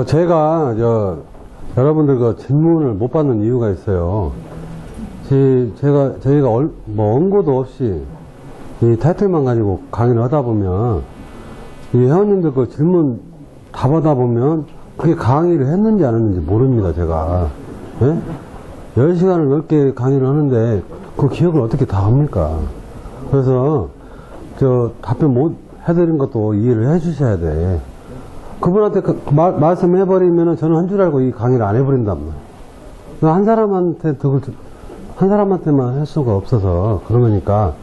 저 제가 저 여러분들 그 질문을 못 받는 이유가 있어요. 제, 제가 저희가 얼, 뭐 원고도 없이 이 타이틀만 가지고 강의를 하다 보면 이 회원님들 그 질문 다 받아 보면 그게 강의를 했는지 안 했는지 모릅니다 제가. 예? 10시간을 넘게 강의를 하는데 그 기억을 어떻게 다 합니까? 그래서 저 답변 못 해드린 것도 이해를 해 주셔야 돼. 그분한테 그 말, 말씀해버리면은 저는 한 줄 알고 이 강의를 안 해버린단 말이에요. 한 사람한테 좀- 한 사람한테만 할 수가 없어서 그런 거니까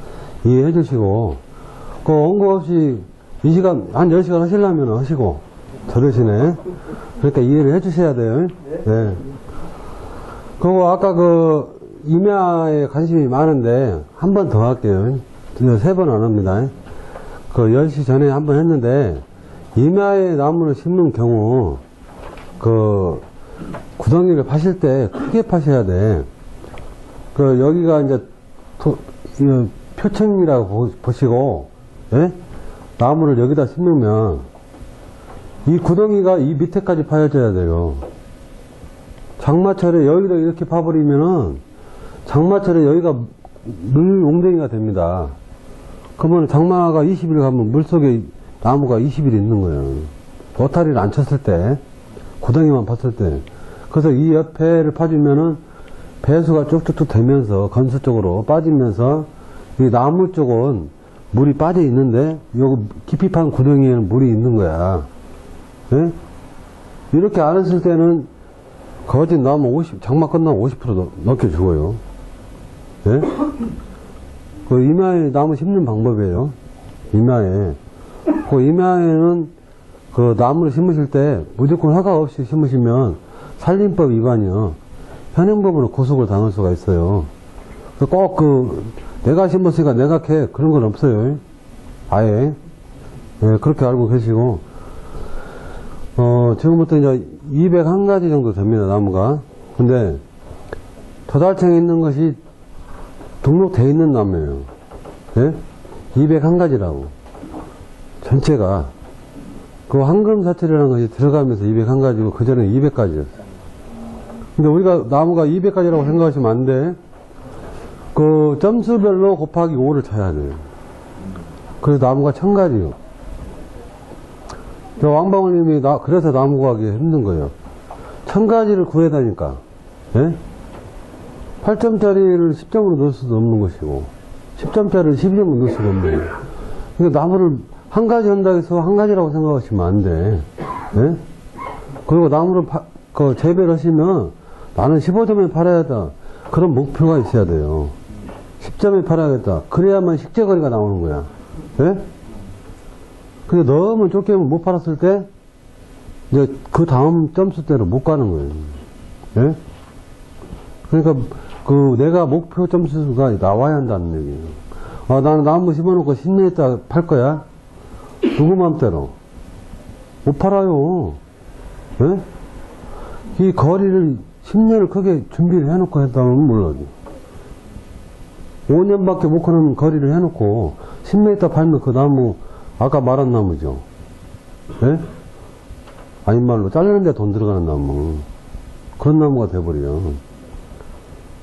이해해 주시고 그 원고 없이 이 시간 한 10시간 하시려면 하시고 저 대신에 그러니까 이해를 해 주셔야 돼요. 네. 그리고 아까 그 임야에 관심이 많은데 한 번 더 할게요. 세 번 안 합니다. 그 10시 전에 한 번 했는데 임야에 나무를 심는 경우 그 구덩이를 파실 때 크게 파셔야 돼. 그 여기가 이제 도, 이 표층이라고 보- 보시고 예? 나무를 여기다 심으면 이 구덩이가 이 밑에까지 파여져야 돼요. 장마철에 여기다 이렇게 파버리면은 장마철에 여기가 물 웅덩이가 됩니다. 그러면 장마가 20일 가면 물속에 나무가 20일 있는 거예요. 도타리를 안 쳤을 때, 구덩이만 팠을 때. 그래서 이 옆에를 파주면은 배수가 쭉쭉쭉 되면서 건수 쪽으로 빠지면서 이 나무 쪽은 물이 빠져 있는데 요 깊이 판 구덩이에는 물이 있는 거야. 예? 이렇게 안 했을 때는 거진 나무 50, 장마 끝나면 50% 넘- 넘게 죽어요. 예? 그 임야에 나무 심는 방법이에요. 임야에. 그 임야에는 그 나무를 심으실 때 무조건 허가 없이 심으시면 산림법 위반이요. 현행법으로 구속을 당할 수가 있어요. 꼭 그, 내가 심었으니까 내가 캐. 그런 건 없어요. 아예. 예, 그렇게 알고 계시고. 어, 지금부터 이제 201가지 정도 됩니다, 나무가. 근데, 도달청에 있는 것이 등록되어 있는 나무예요. 예? 201가지라고. 전체가. 그 황금 사철이라는 것이 들어가면서 201가지고, 그전에 200가지였어요. 근데 우리가 나무가 200가지라고 생각하시면 안 돼. 그 점수별로 곱하기 5를 쳐야 돼요. 그래서 나무가 1000가지요. 저 왕방울님이 나, 그래서 나무 구하기 힘든 거예요. 1000가지를 구해다니까. 예? 8점짜리를 10점으로 넣을 수도 없는 것이고, 10점짜리를 12점으로 넣을 수가 없는 거예요. 그러니까 나무를 한 가지 한다 해서 한 가지라고 생각하시면 안 돼. 예? 그리고 나무를 파- 그 재배를 하시면 나는 15점에 팔아야겠다. 그런 목표가 있어야 돼요. 10점에 팔아야겠다. 그래야만 식재거리가 나오는 거야. 예? 근데 너무 좁게 못 팔았을 때, 이제 그 다음 점수대로 못 가는 거예요. 예? 그러니까 그 내가 목표 점수가 나와야 한다는 얘기예요. 아, 나는 나무 심어놓고 10년 있다 팔 거야? 누구 맘대로? 못 팔아요. 예? 이 거리를 10년을 크게 준비를 해놓고 했다면 몰라도 5년밖에 못 가는 거리를 해놓고 10m 팔면 그 나무 아까 말한 나무죠. 예? 아닌 말로 자르는데 돈 들어가는 나무 그런 나무가 돼버려.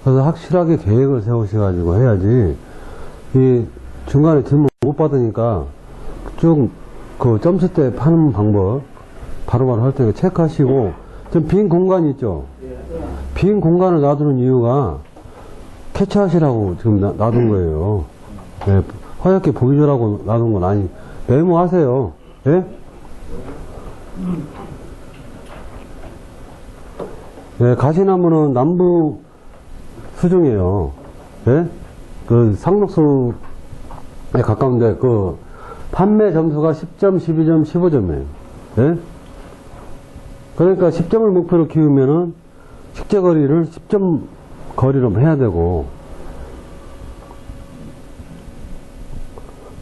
그래서 확실하게 계획을 세우셔가지고 해야지 이 중간에 질문 못 받으니까 쭉 그 점수 때 파는 방법 바로바로 할 테니까 체크하시고 좀빈 공간이 있죠. 빈 공간을 놔두는 이유가 캐치하시라고 지금 놔, 둔 거예요. 예, 허옇게 보기 주라고 놔둔 건 아니. 메모하세요. 예? 예, 가시나무는 남부 수중이에요. 예? 그 상록수에 가까운데 그 판매 점수가 10점, 12점, 15점이에요. 예? 그러니까 10점을 목표로 키우면은 식재거리를 10점 거리로 해야 되고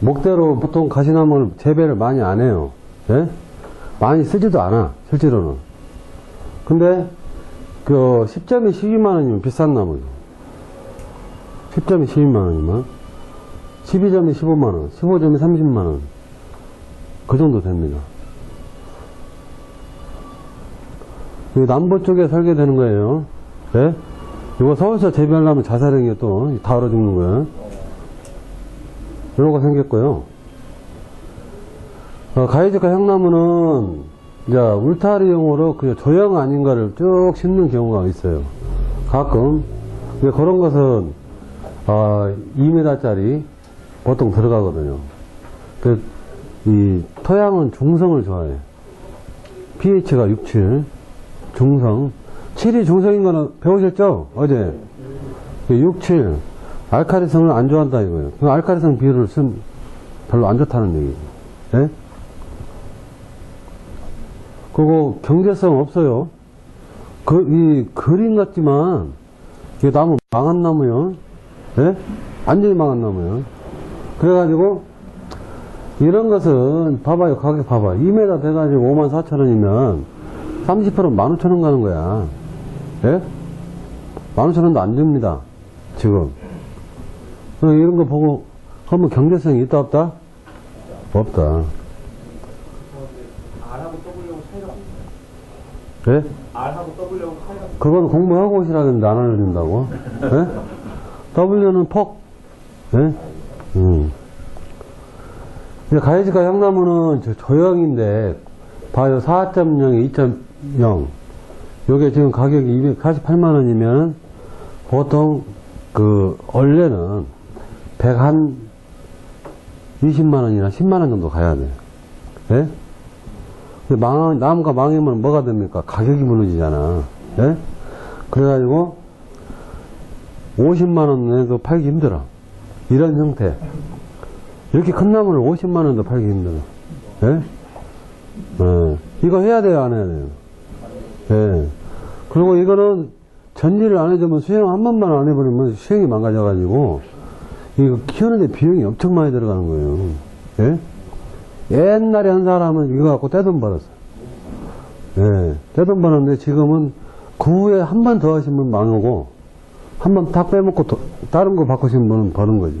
목대로 보통 가시나무를 재배를 많이 안 해요. 예? 많이 쓰지도 않아, 실제로는. 근데 그 10점이 12만 원이면 비싼 나무죠. 10점이 12만 원이면 12점이 15만 원, 15점이 30만 원. 그 정도 됩니다. 이 남부 쪽에 설계되는 거예요. 예? 이거 서울서 재배하려면 자살행위에 또, 다 얼어 죽는 거야. 이런 거 생겼고요. 어, 가이즈카 향나무는, 이제, 울타리용으로 그 조형 아닌가를 쭉 심는 경우가 있어요. 가끔. 근데 그런 것은, 어, 2m짜리 보통 들어가거든요. 그, 이, 토양은 중성을 좋아해. pH가 6, 7. 중성. 7이 중성인 거는 배우셨죠? 어제. 6, 7. 알카리성을 안 좋아한다 이거예요. 그 알카리성 비율을 쓰면 별로 안 좋다는 얘기예요. 예? 그리고 경제성 없어요. 그, 이 그림 같지만, 이 나무 망한 나무요. 예? 완전히 망한 나무요. 그래가지고, 이런 것은, 봐봐요, 가격 봐봐. 2m 돼가지고 5만 4천 원이면, 30% 15,000원 가는 거야. 예? 15,000원도 안 줍니다. 지금. 어, 이런 거 보고, 한번 경제성이 있다, 없다? 없다. 예? R하고 W하고 차이가 그건 공부하고 오시라는데 안 알려준다고? 예? W는 폭. 예? 음. 이제 가이즈가 향나무는 저 조형인데, 봐요. 4.0에 2.0. 요게 지금 가격이 248만원이면, 보통, 그, 원래는 100한 20만원이나 10만원 정도 가야 돼. 예? 근데 망, 나무가 망하면 뭐가 됩니까? 가격이 무너지잖아. 예? 그래가지고, 50만원 내도 팔기 힘들어. 이런 형태. 이렇게 큰 나무를 50만 원도 팔기 힘들어. 예? 예. 이거 해야 돼요, 안 해야 돼요? 예. 그리고 이거는 전지를 안 해주면 수행 한 번만 안 해버리면 수행이 망가져가지고, 이거 키우는데 비용이 엄청 많이 들어가는 거예요. 예? 옛날에 한 사람은 이거 갖고 떼돈 벌었어. 예, 떼돈 벌었는데 지금은 그 후에 한 번 더 하시면 망하고, 한 번 다 빼먹고 또 다른 거 바꾸시면 분은 버는 거지.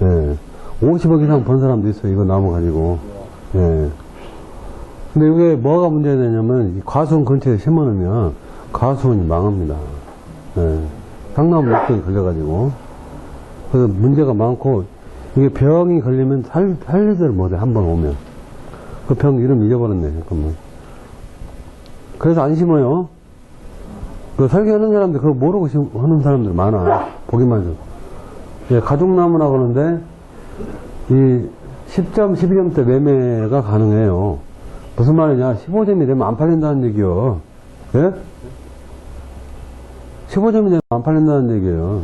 예. 50억 이상 번 사람도 있어요, 이거 나무 가지고. 예. 근데 이게 뭐가 문제가 되냐면, 이 과수원 근처에 심어놓으면 과수원이 망합니다. 예. 상나무 목동이 걸려가지고. 그래서 문제가 많고, 이게 병이 걸리면 살, 살리지를 못해, 한 번 오면. 그 병 이름 잊어버렸네, 잠깐만. 그래서 안 심어요. 그 설계하는 사람들, 그거 모르고 심, 하는 사람들 많아. 보기만 해도. 예, 가죽나무라고 하는데, 이 10점, 12점대 매매가 가능해요. 무슨 말이냐, 15점이 되면 안 팔린다는 얘기요. 예? 15점이 되면 안 팔린다는 얘기예요.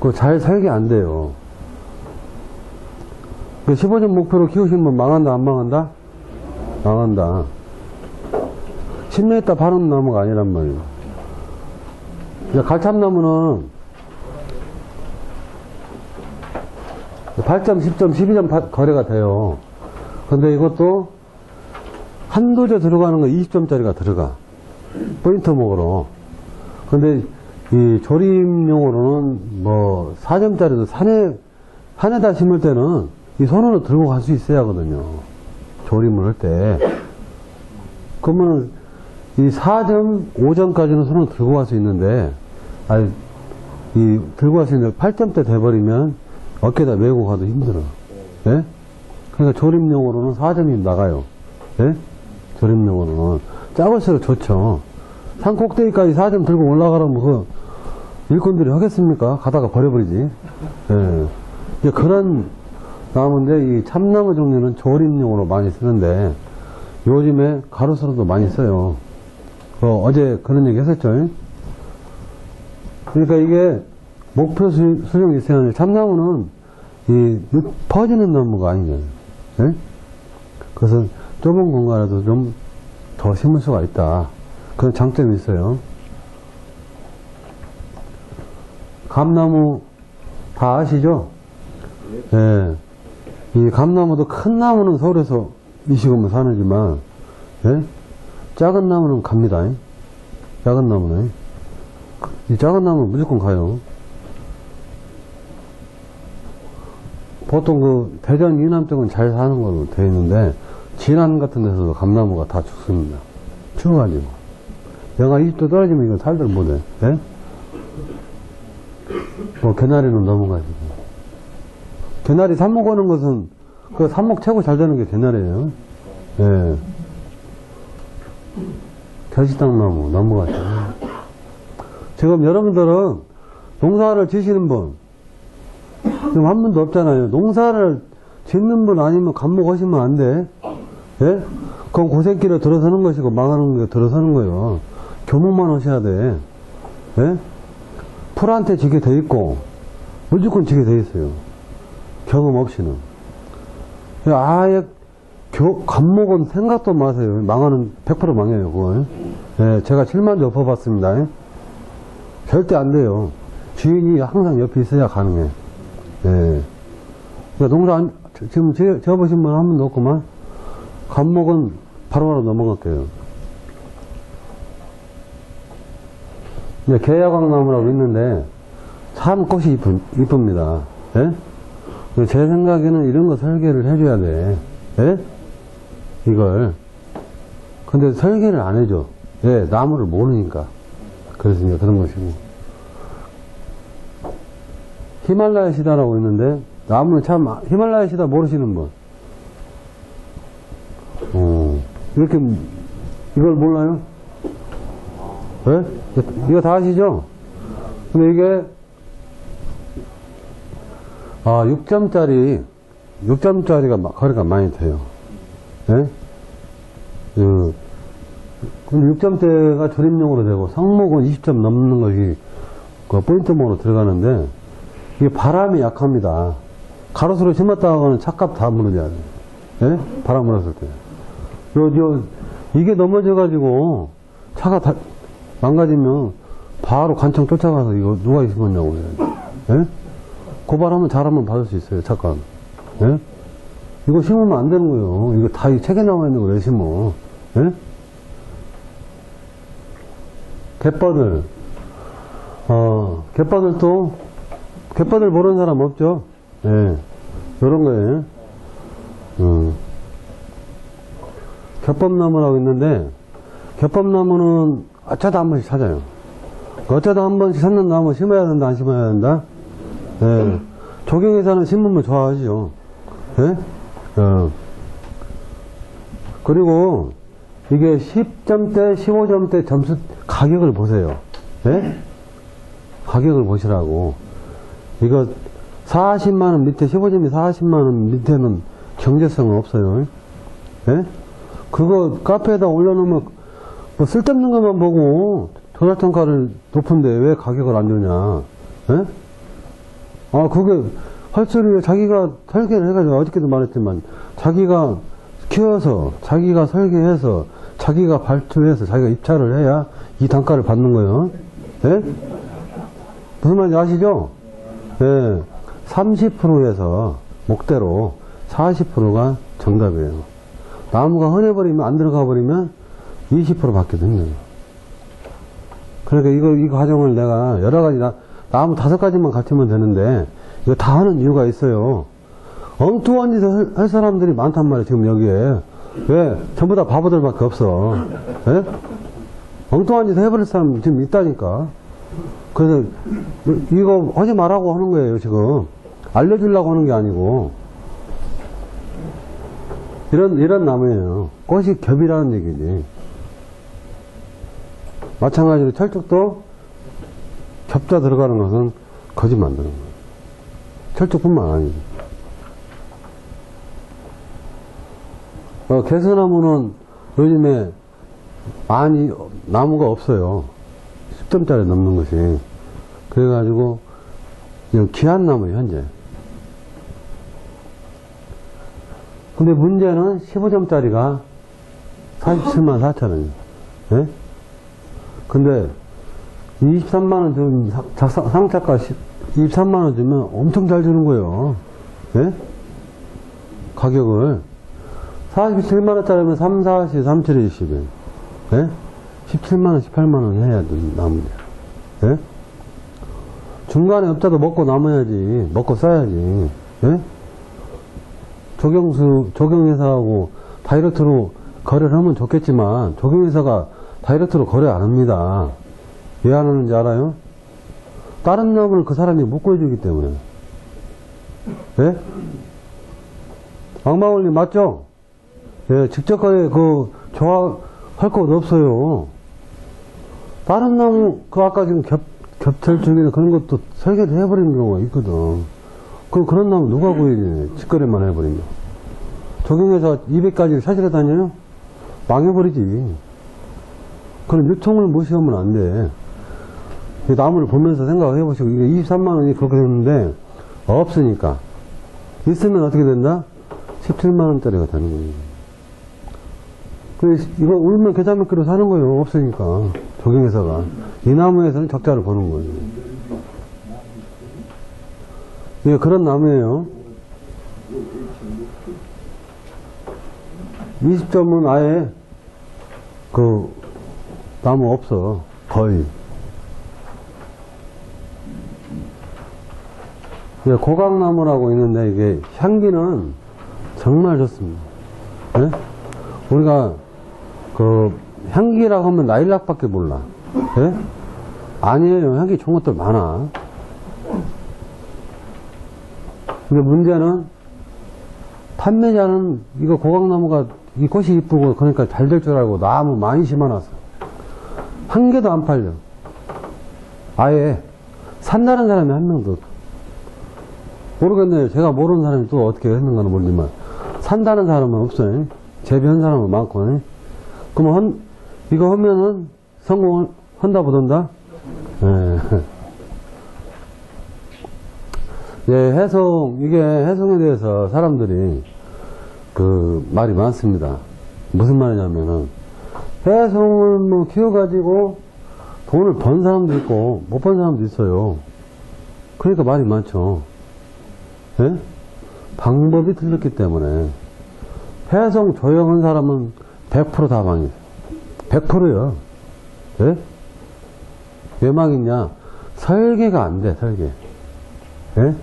그거 잘 설계 안 돼요. 그 15점 목표로 키우시면 망한다, 안 망한다? 망한다. 10년 있다 파는 나무가 아니란 말이에요. 갈참나무는 8점, 10점, 12점 파- 거래가 돼요. 근데 이것도 한도제 들어가는 거 20점짜리가 들어가. 포인트 목으로. 근데 이 조림용으로는 뭐 4점짜리도 산에, 산에다 심을 때는 이 손으로 들고 갈 수 있어야 하거든요. 조림을 할 때. 그러면 이 4점, 5점까지는 손으로 들고 갈 수 있는데, 아니, 이, 들고 갈 수 있는데 8점대 돼버리면 어깨에다 메고 가도 힘들어. 예? 그러니까 조림용으로는 4점이 나가요. 예? 조림용으로는. 작을수록 좋죠. 산 꼭대기까지 4점 들고 올라가라면 그 일꾼들이 하겠습니까? 가다가 버려버리지. 예. 그런 나무인데 이 참나무 종류는 조림용으로 많이 쓰는데 요즘에 가로수로도 많이 써요. 그 어제 그런 얘기 했었죠. 그러니까 이게 목표 수, 수령이 있어야 참나무는 이 퍼지는 나무가 아니잖아요. 예? 그래서 좁은 공간에도 좀 더 심을 수가 있다. 그런 장점이 있어요. 감나무 다 아시죠? 예. 이 감나무도 큰 나무는 서울에서 이 시골만 사는지만, 예? 작은 나무는 갑니다. 작은 나무는. 이 작은 나무는 무조건 가요. 보통 그 대전 이남 쪽은 잘 사는 걸로 되어 있는데, 진안 같은 데서도 감나무가 다 죽습니다. 추워가지고. 영하 20도 떨어지면 이거 살들 못해. 예? 뭐, 개나리는 넘어가지고. 개나리 삽목 오는 것은, 그 삽목 최고 잘 되는 게 개나리예요. 예. 겨시당나무 넘어가죠. 지금 여러분들은 농사를 지시는 분, 지금 한 분도 없잖아요. 농사를 짓는 분 아니면 감목하시면 안 돼. 예? 그건 고생길에 들어서는 것이고 망하는 게 들어서는 거예요. 교목만 하셔야 돼. 예? 풀한테 지게 돼 있고 무조건 지게 돼 있어요. 경험 없이는. 아예 교, 감목은 생각도 마세요. 망하는 100% 망해요, 그걸. 예, 제가 7만 점 엎어봤습니다. 예? 절대 안 돼요. 주인이 항상 옆에 있어야 가능해. 예. 그러니까 농사 안, 지- 지금 제, 접으신 분 한 분도 없구만. 감목은 바로바로 넘어갈게요. 이제 계야광나무라고 있는데, 참 꽃이 이쁜, 이쁩니다. 예? 그제 생각에는 이런 거 설계를 해줘야 돼. 예? 이걸. 근데 설계를 안 해줘. 예, 나무를 모르니까. 그래서 이제 그런 것이고. 히말라야 시다라고 있는데, 나무는 참, 히말라야 시다 모르시는 분. 어, 이렇게, 이걸 몰라요? 예? 이거 다 아시죠? 근데 이게, 아, 6점짜리, 6점짜리가 거리가 많이 돼요. 예? 그, 근데 6점대가 조립용으로 되고, 상목은 20점 넘는 것이, 그 포인트목으로 들어가는데, 이게 바람이 약합니다. 가로수로 심었다가는 착값 다 무너져야 돼. 예? 바람 불었을 때. 요, 요, 이게 넘어져가지고, 차가 다, 망가지면, 바로 관청 쫓아가서 이거 누가 심었냐고. 예? 고발하면 잘하면 받을 수 있어요, 착각. 예? 이거 심으면 안 되는 거예요. 이거 다 이 책에 나와 있는 거왜 심어? 예? 갯버들. 어, 갯버들도, 갯버들 모르는 사람 없죠? 예. 요런 거예요. 어. 겹법나무라고 있는데, 겹법나무는 어쩌다 한 번씩 찾아요. 어쩌다 한 번씩 찾는 나무 심어야 된다, 안 심어야 된다? 예. 조경에서는 신문물 좋아하죠. 예? 어. 그리고 이게 10점대, 15점대 점수 가격을 보세요. 예? 가격을 보시라고. 이거 40만원 밑에, 15점이 40만원 밑에는 경제성은 없어요. 예? 그거 카페에다 올려놓으면 뭐 쓸데없는 것만 보고 도달평가를 높은데 왜 가격을 안 주냐. 예? 아, 그게, 할 소리를 자기가 설계를 해가지고, 어저께도 말했지만, 자기가 키워서, 자기가 설계해서, 자기가 발주해서, 자기가 입찰을 해야 이 단가를 받는 거예요. 예? 무슨 말인지 아시죠? 예. 30%에서 목대로 40%가 정답이에요. 나무가 흔해버리면, 안 들어가 버리면 20% 받게 됩니다. 그러니까 이거, 이 과정을 내가 여러 가지, 나, 나무 다섯 가지만 갖추면 되는데, 이거 다 하는 이유가 있어요. 엉뚱한 짓을 할- 할 사람들이 많단 말이에요, 지금 여기에. 왜? 전부 다 바보들밖에 없어. 예? 엉뚱한 짓 해버릴 사람 지금 있다니까. 그래서, 이거 하지 말라고 하는 거예요, 지금. 알려주려고 하는 게 아니고. 이런, 이런 나무예요. 꽃이 겹이라는 얘기지. 마찬가지로 철쭉도 겹자 들어가는 것은 거짓 만드는 거예요. 철쭉뿐만 아니고. 어, 개서나무는 요즘에 많이 나무가 없어요. 10점짜리 넘는 것이. 그래가지고 그냥 귀한 나무예요, 현재. 근데 문제는 15점짜리가 47만 4천 원이에요. 예? 근데 23만원 좀 상차가 23만원 주면 엄청 잘 주는 거예요. 예? 가격을. 47만원짜리면 3, 4, 10, 3, 7, 20에. 예? 17만원, 18만원 해야 되는 나무예요. 예? 중간에 업자도 먹고 남아야지. 먹고 써야지. 예? 조경수, 조경회사하고 다이렉트로 거래를 하면 좋겠지만, 조경회사가 다이렉트로 거래 안 합니다. 왜 안 하는지 알아요? 다른 나무를 그 사람이 못 구해주기 때문에. 예? 왕방울님 맞죠? 예, 직접 거래 그 조합할 것 없어요. 다른 나무 그 아까 지금 겹 겹철 쪽이나 그런 것도 설계를 해버리는 경우가 있거든. 그럼 그런 나무 누가 구해주냐? 직거래만 해버리면. 적용해서 200가지를 사실에 다녀요? 망해버리지. 그럼 유통을 무시하면 안 돼. 이 나무를 보면서 생각을 해보시고, 이게 23만 원이 그렇게 됐는데, 없으니까. 있으면 어떻게 된다? 17만 원짜리가 되는 거예요. 그, 이거 울면 계좌먹기로 사는 거예요. 없으니까. 적용회사가. 이 나무에서는 적자를 보는 거예요. 이게 그런 나무예요. 20점은 아예 그 나무 없어 거의 이게 고강나무라고 있는데 이게 향기는 정말 좋습니다 예? 우리가 그 향기라고 하면 나일락밖에 몰라 예? 아니에요 향기 좋은 것들 많아 근데 문제는 판매자는 이거 고강나무가 이 꽃이 이쁘고 그러니까 잘 될 줄 알고 나무 많이 심어놨어. 한 개도 안 팔려. 아예 산다는 사람이 한 명도 없어. 모르겠네요. 제가 모르는 사람이 또 어떻게 했는가는 모르지만 산다는 사람은 없어요. 재배한 사람은 많고. 그러면 헌- 이거 하면은 성공을 한다 보던다. 예. 예, 해송, 이게 해송에 대해서 사람들이 그 말이 많습니다. 무슨 말이냐면은 해송을 뭐 키워가지고 돈을 번 사람도 있고 못 번 사람도 있어요. 그러니까 말이 많죠. 예? 방법이 틀렸기 때문에 해송 조용한 사람은 100%다 망이에요. 100%요. 예? 왜 망이냐? 설계가 안 돼, 설계. 예?